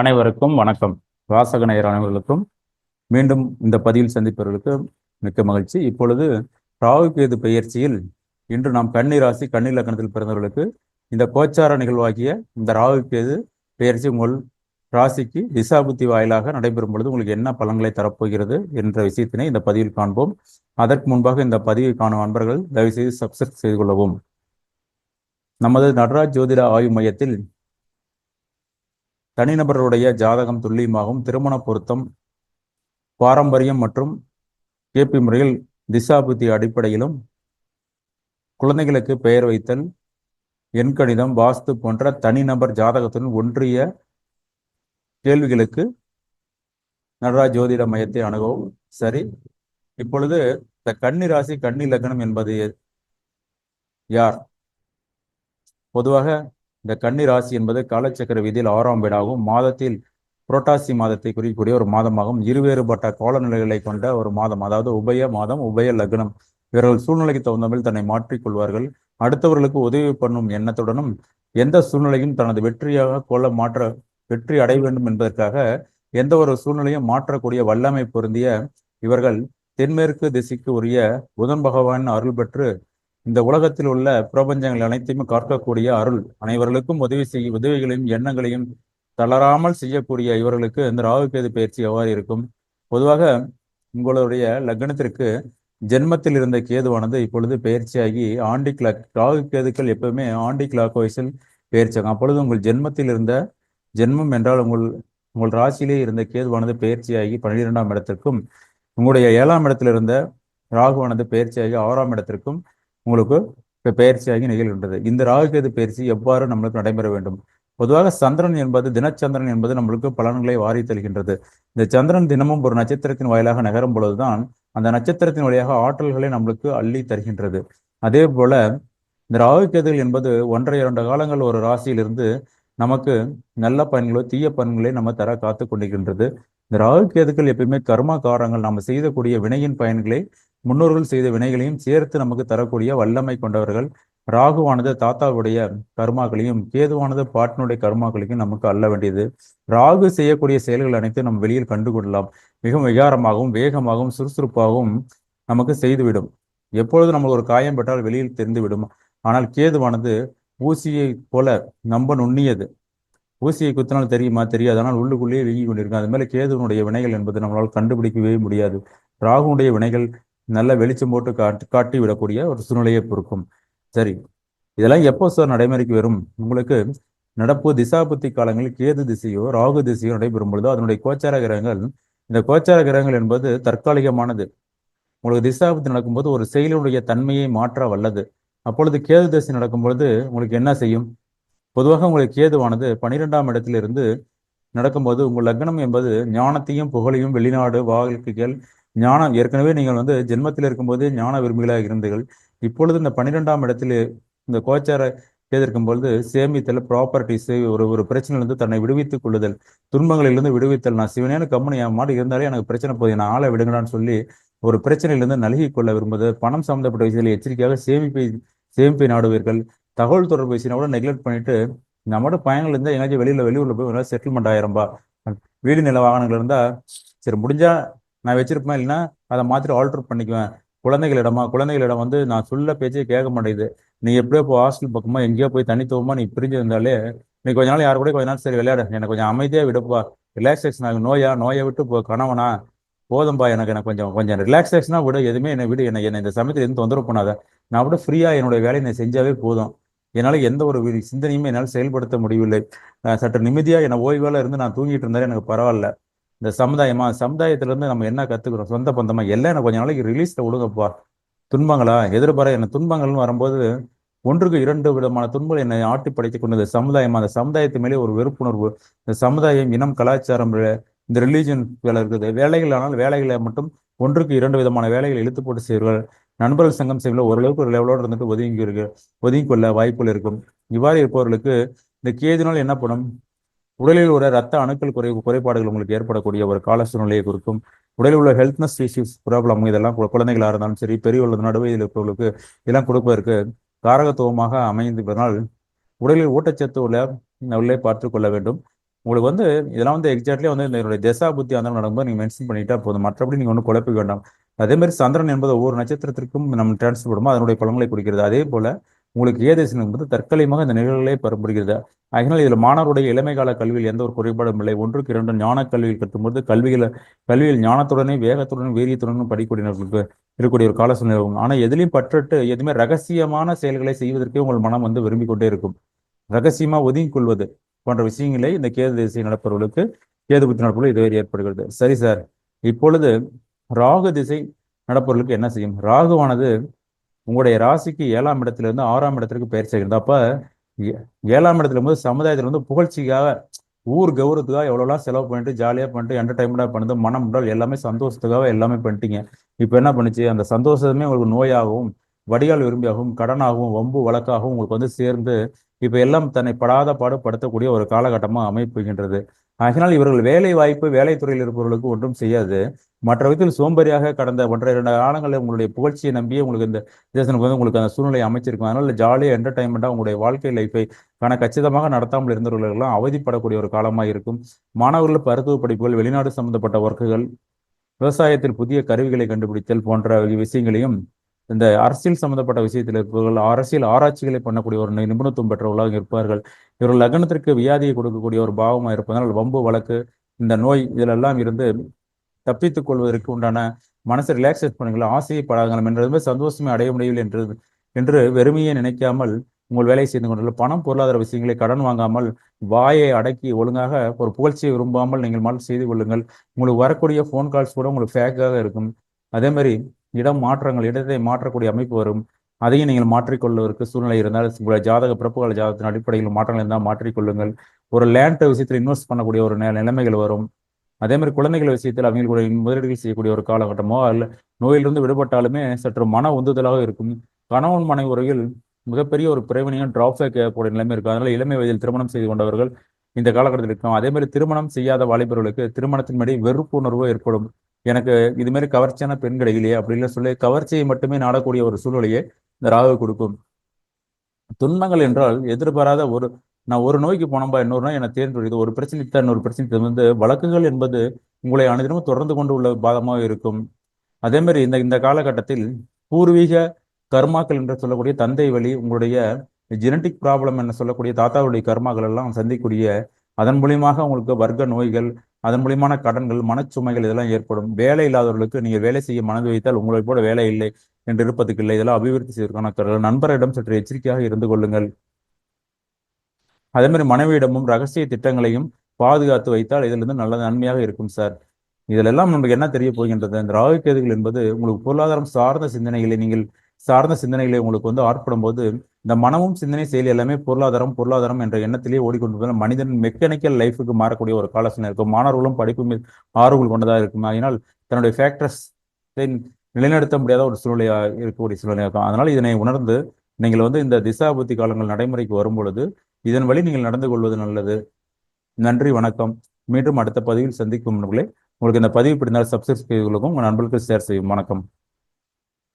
அனைவருக்கும் வணக்கம். வாசக நேயர் அனைவர்களுக்கும் மீண்டும் இந்த பதிவில் சந்திப்பவர்களுக்கு மிக்க மகிழ்ச்சி. இப்பொழுது ராகுகேது பெயர்ச்சியில் இன்று நாம் கன்னி ராசி கன்னி லக்னத்தில் பிறந்தவர்களுக்கு இந்த கோச்சார நிகழ்வாகிய இந்த ராகுகேது பெயர்ச்சி உங்கள் ராசிக்கு திசாபுத்தி வாயிலாக நடைபெறும் பொழுது உங்களுக்கு என்ன பலன்களை தரப்போகிறது என்ற விஷயத்தினை இந்த பதிவில் காண்போம். அதற்கு முன்பாக இந்த பதிவை காணும் அன்பர்கள் தயவுசெய்து சப்ஸ்கிரைப் செய்து கொள்ளவும். நமது நடராஜ் ஜோதிட ஆய்வு மையத்தில் தனிநபருடைய ஜாதகம் துல்லியமாகவும் திருமண பொருத்தம் பாரம்பரியம் மற்றும் கேபி முறையில் திசாபுத்தி அடிப்படையிலும் குழந்தைகளுக்கு பெயர் வைத்தல் எண்கணிதம் வாஸ்து போன்ற தனிநபர் ஜாதகத்துடன் ஒன்றிய கேள்விகளுக்கு நடராஜ் ஜோதிட மையத்தை அணுகவும். சரி இப்பொழுது இந்த கன்னி ராசி கன்னி லக்னம் என்பது யார்? பொதுவாக இந்த கன்னி ராசி என்பது காலச்சக்கர விதியில் ஆறாம் வீடாகவும் மாதத்தில் புரோட்டாசி மாதத்தை குறிக்கக்கூடிய ஒரு மாதமாகும் இருவேறுபட்ட காலநிலைகளை கொண்ட ஒரு மாதம். அதாவது உபய மாதம் உபய லக்னம். இவர்கள் சூழ்நிலைக்கு தகுந்தமில் தன்னை மாற்றிக்கொள்வார்கள் அடுத்தவர்களுக்கு உதவி பண்ணும் எண்ணத்துடனும் எந்த சூழ்நிலையும் தனது வெற்றியாக கொள்ள மாற்ற வெற்றி அடைய வேண்டும் என்பதற்காக எந்த ஒரு சூழ்நிலையும் மாற்றக்கூடிய வல்லமை பொருந்திய இவர்கள் தென்மேற்கு திசைக்கு உரிய புதன் பகவான் அருள் பெற்று இந்த உலகத்தில் உள்ள பிரபஞ்சங்கள் அனைத்தையும் காக்கக்கூடிய அருள். அனைவர்களுக்கும் உதவி செய்ய உதவிகளையும் எண்ணங்களையும் தளராமல் செய்யக்கூடிய இவர்களுக்கு இந்த ராகுகேது பயிற்சி எவ்வாறு இருக்கும்? பொதுவாக உங்களுடைய லக்னத்திற்கு ஜென்மத்தில் இருந்த கேதுவானது இப்பொழுது பயிற்சியாகி ஆண்டி கிளாக் ராகு கேதுக்கள் எப்பவுமே ஆண்டி கிளாக் வயசில் பயிற்சியாகும். அப்பொழுது உங்கள் ஜென்மத்தில் இருந்த ஜென்மம் என்றால் உங்கள் உங்கள் ராசியிலே இருந்த கேதுவானது பயிற்சியாகி பன்னிரெண்டாம் இடத்திற்கும் உங்களுடைய ஏழாம் இடத்தில் இருந்த ராகுவானது பயிற்சியாகி ஆறாம் இடத்திற்கும் உங்களுக்கு இப்போ பயிற்சியாகி நிகழ்கின்றது. இந்த ராகுகேது பயிற்சி எவ்வாறு நம்மளுக்கு நடைபெற வேண்டும்? பொதுவாக சந்திரன் என்பது தினச்சந்திரன் என்பது நம்மளுக்கு பலன்களை வாரி தருகின்றது. இந்த சந்திரன் தினமும் ஒரு நட்சத்திரத்தின் வாயிலாக நகரும் பொழுதுதான் அந்த நட்சத்திரத்தின் வழியாக ஆற்றல்களை நம்மளுக்கு அள்ளி தருகின்றது. அதே போல இந்த ராகுகேதுகள் என்பது ஒன்றரை இரண்டு காலங்கள் ஒரு ராசியிலிருந்து நமக்கு நல்ல பயன்களோ தீய பயன்களை நம்ம தர காத்து கொண்டிருக்கின்றது. இந்த ராகு கேதுக்கள் எப்பயுமே கர்மா காரங்கள். நாம் செய்தக்கூடிய வினையின் பயன்களை முன்னோர்கள் செய்த வினைகளையும் சேர்த்து நமக்கு தரக்கூடிய வல்லமை கொண்டவர்கள். ராகுவானது தாத்தாவுடைய கர்மாக்களையும் கேதுவானது பாட்டினுடைய கர்மாக்களையும் நமக்கு அல்ல வேண்டியது. ராகு செய்யக்கூடிய செயல்கள் அனைத்தும் நம்ம வெளியில் கண்டு கொள்ளலாம் மிகவும் விகாரமாகவும் வேகமாகவும் சுறுசுறுப்பாகவும் நமக்கு செய்துவிடும். எப்பொழுது நமக்கு ஒரு காயம் பெற்றால் வெளியில் தெரிந்துவிடும். ஆனால் கேதுவானது ஊசியை போல நம்ப நுண்ணியது. ஊசியை குத்தினால் தெரியுமா? தெரியாது ஆனால் உள்ளுக்குள்ளேயே வீங்கி கொண்டிருக்கும். அது மேலே கேதுவனுடைய வினைகள் என்பது நம்மளால் கண்டுபிடிக்கவே முடியாது. ராகுனுடைய வினைகள் நல்ல வெளிச்சம் போட்டு காட்டி காட்டி விடக்கூடிய ஒரு சூழ்நிலையை பொறுக்கும். சரி. இதெல்லாம் எப்போ சார் நடைமுறைக்கு வரும்? உங்களுக்கு நடப்பு திசாபுத்தி காலங்களில் கேது திசையோ ராகு திசையோ நடைபெறும் பொழுதோ அதனுடைய கோச்சார கிரகங்கள் இந்த கோச்சார கிரகங்கள் என்பது தற்காலிகமானது. உங்களுக்கு திசாபுத்தி நடக்கும்போது ஒரு செயலினுடைய தன்மையை மாற்ற வல்லது. அப்பொழுது கேது திசை நடக்கும் பொழுது உங்களுக்கு என்ன செய்யும்? பொதுவாக உங்களுக்கு கேதுவானது பனிரெண்டாம் இடத்திலிருந்து நடக்கும்போது உங்கள் லக்னம் என்பது ஞானத்தையும் புகழையும் வெளிநாடு வாழ்க்கைகள் ஞானம் ஏற்கனவே நீங்கள் வந்து ஜென்மத்தில் இருக்கும்போது ஞான விரும்பிகளாக இருந்தீர்கள். இப்பொழுது இந்த பன்னிரெண்டாம் இடத்தில் இந்த கோச்சார செய்திருக்கும் பொழுது சேமித்தல் ப்ராப்பர்ட்டிஸ் ஒரு ஒரு பிரச்சனையிலிருந்து தன்னை விடுவித்துக் கொள்ளுதல் துன்பங்களிலிருந்து விடுவித்தல். நான் சிவனேனு கம்மனி என் இருந்தாலே எனக்கு பிரச்சனை போகுது நான் ஆளை விடுங்கடான்னு சொல்லி ஒரு பிரச்சனையிலிருந்து நல்கி கொள்ள விரும்புவது பணம் சம்மந்தப்பட்ட விஷயத்தில் எச்சரிக்கையாக சேமிப்பை சேமிப்பை நாடுவீர்கள். தகவல் தொடர்பு விஷயம் கூட நெக்லெக்ட் பண்ணிட்டு நம்மளோட பயணங்கள் இருந்தால் எங்கேயாச்சும் வெளியில வெளியூரில் போய் செட்டில்மெண்ட் ஆயிரம்பா வீடு நில வாகனங்கள் இருந்தா சரி முடிஞ்சா நான் வச்சிருப்பேன் இல்லைன்னா அதை மாற்றி ஆல்டர் பண்ணிக்குவேன். குழந்தைகளிடமா குழந்தைகளிடம் வந்து நான் சொல்ல பேச்சே கேட்க மாட்டேங்குது. நீ எப்படியோ இப்போ ஹாஸ்டல் பக்கமாக எங்கேயோ போய் தனித்துவமா நீ பிரிஞ்சு இருந்தாலே நீ கொஞ்ச நாள் யார் கூட கொஞ்ச நாள் சரி விளையாடு. எனக்கு கொஞ்சம் அமைதியாக விடுப்பா ரிலாக்ஸேஷன் ஆகும் நோயா நோயை விட்டு போ கணவனா. போதும்பா எனக்கு எனக்கு கொஞ்சம் கொஞ்சம் ரிலாக்ஸேஷனாக விடு. எதுவுமே என்னை விடு. என்னை என்னை இந்த சமயத்தில் எதுவும் தொந்தரவு பண்ணாத. நான் கூட ஃப்ரீயாக என்னுடைய வேலையை நான் செஞ்சாவே போதும். என்னால் எந்த ஒரு சிந்தனையுமே என்னால் செயல்படுத்த முடியவில்லை. சற்று நிம்மதியாக என்னை ஓய்வால இருந்து நான் தூங்கிட்டு இருந்தாலே எனக்கு பரவாயில்ல. இந்த சமுதாயமா சமுதாயத்திலேருந்து நம்ம என்ன கற்றுக்குறோம் சொந்த பந்தமாக எல்லாம் எனக்கு கொஞ்ச நாளைக்கு ரிலீஸில் விடுங்கப்பா துன்பங்களா? எதிர்பார? என்ன துன்பங்கள்னு வரும்போது ஒன்றுக்கு இரண்டு விதமான துன்பங்கள் என்னை ஆட்டி படைத்து கொண்டது. சமுதாயம்? அந்த சமுதாயத்து மேலே ஒரு வெறுப்புணர்வு. இந்த சமுதாயம் இனம் கலாச்சாரம் இந்த ரிலீஜன் வேலை இருக்குது. வேலைகள் ஆனால் வேலைகளை மட்டும் ஒன்றுக்கு இரண்டு விதமான வேலைகளை இழுத்து போட்டு செய்வார்கள். நண்பர்கள் சங்கம் செய்வதில் ஓரளவுக்கு ஒரு லெவலோடு இருந்துட்டு ஒதுங்கி இருக்கு. ஒதுங்கி கொள்ள வாய்ப்புகள் இருக்கும். இவ்வாறு இருப்பவர்களுக்கு இந்த கேதுனால் என்ன பண்ணும் உடலில் ஒரு ரத்த அணுக்கள் குறை குறைபாடுகள் உங்களுக்கு ஏற்படக்கூடிய ஒரு கால சூழ்நிலையை குறிக்கும். உடலில் உள்ள ஹெல்த்னஸ் இஷ்யூஸ் ப்ராப்ளம் இதெல்லாம் குழந்தைகளாக இருந்தாலும் சரி பெரியவர்கள் நடுவதில் இருப்பவர்களுக்கு இதெல்லாம் கொடுப்பதற்கு காரகத்துவமாக அமைந்திருப்பதனால் உடலில் ஊட்டச்சத்து உள்ள உள்ளே பார்த்து கொள்ள வேண்டும். உங்களுக்கு வந்து இதெல்லாம் வந்து எக்ஸாக்ட்லி வந்து இந்த என்னுடைய தசா புத்தி அந்த நடக்கும்போது நீங்கள் மென்ஷன் பண்ணிட்டா போதும். மற்றபடி நீங்கள் ஒன்றும் குழப்பிக்க வேண்டாம். அதே மாதிரி சந்திரன் என்பது ஒவ்வொரு நட்சத்திரத்திற்கும் நம்ம டிரான்ஸ்ஃபர் பண்ணுமோ அதனுடைய பலன்களை குறிக்கிறது. அதே போல உங்களுக்கு ஏதேசன் என்பது தற்காலிகமாக இந்த நிகழ்வுகளே பெறப்படுகிறது. அதனால் இதில் மாணவருடைய இளமை கால கல்வியில் எந்த ஒரு குறைபாடும் இல்லை. ஒன்றுக்கு இரண்டு ஞான கல்வியில் கற்றும்போது கல்வியில் கல்வியில் ஞானத்துடனே வேகத்துடனும் வீரியத்துடனும் படிக்கூடியவர்களுக்கு இருக்கக்கூடிய ஒரு கால சூழ்நிலை ஆனால் எதுலையும் பற்றட்டு எதுவுமே ரகசியமான செயல்களை செய்வதற்கே உங்கள் மனம் வந்து விரும்பி கொண்டே இருக்கும். ரகசியமா ஒதுங்கிக் கொள்வது போன்ற விஷயங்களை இந்த கேது திசை நடப்பவர்களுக்கு கேது புத்தி நடப்பவர்கள் இதுவரை ஏற்படுகிறது. சரி சார் இப்பொழுது ராகு திசை நடப்பவர்களுக்கு என்ன செய்யும்? ராகுவானது உங்களுடைய ராசிக்கு ஏழாம் இடத்துலேருந்து ஆறாம் இடத்திற்கு பெயர் செய்கிறது. அப்போ ஏழாம் இடத்துல போது சமுதாயத்தில் வந்து புகழ்ச்சிக்காக ஊர் கௌரவத்துக்காக எவ்வளோலாம் செலவு பண்ணிட்டு ஜாலியாக பண்ணிட்டு என்டர்டைன்மெண்ட்டாக பண்ணுது மனம் உடல் எல்லாமே சந்தோஷத்துக்காக எல்லாமே பண்ணிட்டீங்க. இப்போ என்ன பண்ணுச்சு? அந்த சந்தோஷமே உங்களுக்கு நோயாகவும் வடிகால் விரும்பியாகவும் கடனாகவும் வம்பு வழக்காகவும் உங்களுக்கு வந்து சேர்ந்து இப்போ எல்லாம் தன்னை படாத பாடுபடுத்தக்கூடிய ஒரு காலகட்டமாக அமைப்புகின்றது. அதனால் இவர்கள் வேலை வாய்ப்பு வேலைத்துறையில் இருப்பவர்களுக்கு ஒன்றும் செய்யாது. மற்ற விதத்தில் சோம்பேறியாக கடந்த ஒன்றரை இரண்டு காலங்களில் உங்களுடைய புகழ்ச்சியை நம்பியே உங்களுக்கு இந்த தேசனுக்கு வந்து உங்களுக்கு அந்த சூழ்நிலை அமைச்சிருக்கும். அதனால ஜாலியாக என்டர்டைன்மெண்ட்டாக உங்களுடைய வாழ்க்கை லைஃபை கன கச்சிதமாக நடத்தாமல் இருந்தவர்களெல்லாம் அவதிப்படக்கூடிய ஒரு காலமாக இருக்கும். மாணவர்கள் மருத்துவ படிப்புகள் வெளிநாடு சம்பந்தப்பட்ட ஒர்க்குகள் விவசாயத்தில் புதிய கருவிகளை கண்டுபிடித்தல் போன்ற விஷயங்களையும் இந்த அரசியல் சம்பந்தப்பட்ட விஷயத்தில் இருப்பவர்கள் அரசியல் ஆராய்ச்சிகளை பண்ணக்கூடிய ஒரு நிபுணத்துவம் பெற்றவர்களாக இருப்பார்கள். இவர்கள் லக்னத்திற்கு வியாதியை கொடுக்கக்கூடிய ஒரு பாவமாக இருப்பதனால் வம்பு வழக்கு இந்த நோய் இதிலெல்லாம் இருந்து தப்பித்துக் கொள்வதற்கு உண்டான மனசை ரிலாக்ஸேட் பண்ணுங்கள் ஆசையை பழகலாம் என்றதுமே சந்தோஷமே அடைய முடியவில்லை என்று என்று வெறுமையை நினைக்காமல் உங்கள் வேலையை செய்து கொண்டுள்ள பணம் பொருளாதார விஷயங்களை கடன் வாங்காமல் வாயை அடக்கி ஒழுங்காக ஒரு புகழ்ச்சியை விரும்பாமல் நீங்கள் மால் செய்து கொள்ளுங்கள். உங்களுக்கு வரக்கூடிய ஃபோன் கால்ஸ் கூட உங்களுக்கு ஃபேக்காக இருக்கும். அதே மாதிரி இடம் மாற்றங்கள் இடத்தை மாற்றக்கூடிய அமைப்பு வரும். அதையும் நீங்கள் மாற்றிக்கொள்வதற்கு சூழ்நிலை இருந்தால் உங்களுடைய ஜாதக பிறப்புகால ஜாதகத்தின் அடிப்படையில் மாற்றங்கள் இருந்தால் மாற்றிக்கொள்ளுங்கள். ஒரு லேண்ட் விஷயத்தில் இன்வெஸ்ட் பண்ணக்கூடிய ஒரு நிலைமைகள் வரும். அதே மாதிரி குழந்தைகள் விஷயத்தில் அவங்களுடைய முதலீடுகள் செய்யக்கூடிய ஒரு காலகட்டமோ அல்ல நோயிலிருந்து விடுபட்டாலுமே சற்று மன உந்துதலாக இருக்கும். கணவன் மனை உரையில் மிகப்பெரிய ஒரு பிரிவினையும் டிராப்பேக் ஏற்படும் நிலைமை இருக்கும். அதனால இளமை வயதில் திருமணம் செய்து கொண்டவர்கள் இந்த காலகட்டத்தில் இருக்கும் அதே மாதிரி திருமணம் செய்யாத வாலிபர்களுக்கு திருமணத்தின் படி வெறுப்புணர்வு ஏற்படும். எனக்கு இது மாதிரி கவர்ச்சியான பெண் கிடைக்கலையே அப்படின்னு சொல்லி கவர்ச்சியை மட்டுமே நாடக்கூடிய ஒரு சூழ்நிலையை இந்த ராகு கொடுக்கும். துன்பங்கள் என்றால் எதிர்பாராத ஒரு நான் ஒரு நோய்க்கு போனோம்பா இன்னொரு நோய் என்னை தேர்ந்தெடுது ஒரு பிரச்சனை தான் இன்னொரு பிரச்சனை வந்து வழக்குகள் என்பது உங்களை அனுதினமும் தொடர்ந்து கொண்டு உள்ள பாதமாக இருக்கும். அதே மாதிரி இந்த இந்த காலகட்டத்தில் பூர்வீக கர்மாக்கள் என்று சொல்லக்கூடிய தந்தை வழி உங்களுடைய ஜெனட்டிக் ப்ராப்ளம் என்று சொல்லக்கூடிய தாத்தாவுடைய கர்மாக்கள் எல்லாம் சந்திக்கூடிய அதன் மூலியமாக உங்களுக்கு வர்க்க நோய்கள் அதன் மூலியமான கடன்கள் மனச்சுமைகள் இதெல்லாம் ஏற்படும். வேலை இல்லாதவர்களுக்கு நீங்கள் வேலை செய்ய மனது வைத்தால் உங்களை போல வேலை இல்லை என்று இருப்பதுக்கு இல்லை. இதெல்லாம் அபிவிருத்தி செய்வதற்கான நண்பரிடம் சற்று எச்சரிக்கையாக இருந்து கொள்ளுங்கள். அதே மாதிரி மனைவியிடமும் ரகசிய திட்டங்களையும் பாதுகாத்து வைத்தால் இதிலிருந்து நல்ல நன்மையாக இருக்கும் சார். இதிலெல்லாம் நமக்கு என்ன தெரிய போகின்றது? இந்த ராகுக்கேதுகள் என்பது உங்களுக்கு பொருளாதாரம் சார்ந்த சிந்தனைகளை நீங்கள் சார்ந்த சிந்தனைகளை உங்களுக்கு வந்து ஆட்படும் போது இந்த மனமும் சிந்தனை செயல் எல்லாமே பொருளாதாரம் பொருளாதாரம் என்ற எண்ணத்திலேயே ஓடிக்கொண்டு மனிதன் மெக்கானிக்கல் லைஃபுக்கு மாறக்கூடிய ஒரு காலசனம் இருக்கும். மாணவர்களும் படிப்பு மீது கொண்டதாக இருக்கும். அதனால் தன்னுடைய ஃபேக்டர்ஸ் நிலைநிறுத்த முடியாத ஒரு சூழ்நிலையாக இருக்கக்கூடிய சூழ்நிலை இருக்கும். அதனால் இதனை உணர்ந்து நீங்கள் வந்து இந்த திசாபுத்தி காலங்கள் நடைமுறைக்கு வரும் பொழுது இதன் வழி நீங்கள் நடந்து கொள்வது நல்லது. நன்றி வணக்கம். மீண்டும் அடுத்த பதிவில் சந்திக்கும் உங்களுக்கு இந்த பதிவு பிடிந்தால் சப்ஸ்கிரைப் செய்வதற்கும் உங்கள் நண்பர்களுக்கு ஷேர் செய்யும் வணக்கம்.